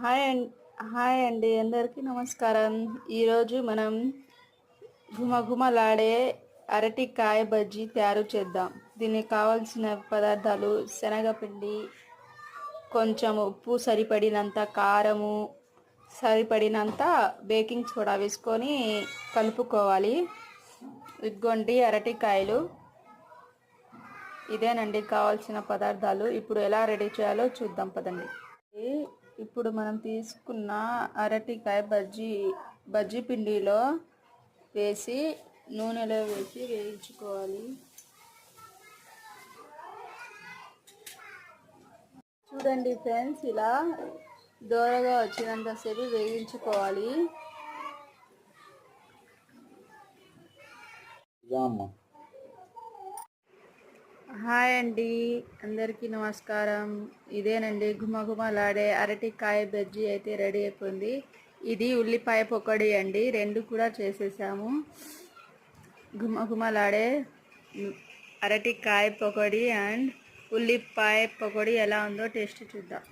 Hi and hi అండి. అందరికీ నమస్కారం. ఈరోజు మనం ఘుమఘుమలాడే అరటికాయ బజ్జీ తయారు చేద్దాం. దీనికి కావాల్సిన పదార్థాలు శనగపిండి కొంచెం ఉప్పు సరిపడినంత కారము సరిపడినంత బేకింగ్ సోడా వేసుకొని కలుపుకోవాలి. ఇదిగోండి అరటికాయలు ఇదేనండి కావాల్సిన పదార్థాలు. ఇప్పుడు ఎలా రెడీ చేయాలో చూద్దాం పదండి. ఇప్పుడు మనం తీసుకున్న అరటికాయ బజ్జీ బజ్జీ పిండిలో వేసి నూనెలో వేసి వేయించుకోవాలి. చూడండి ఫ్రెండ్స్ ఇలా దోరగా వచ్చినంతసేపు వేయించుకోవాలి. హాయ్ అండి. అందరికీ నమస్కారం. ఇదేనండి గుమగుమలాడే అరటికాయ బజ్జీ అయితే రెడీ అయిపోయింది. ఇది ఉల్లిపాయ పొకడి అండి. రెండు కూడా చేసేసాము. గుమగుమలాడే అరటికాయ పొకడి అండ్ ఉల్లిపాయ పొకడి ఎలా ఉందో టేస్ట్ చూద్దాం.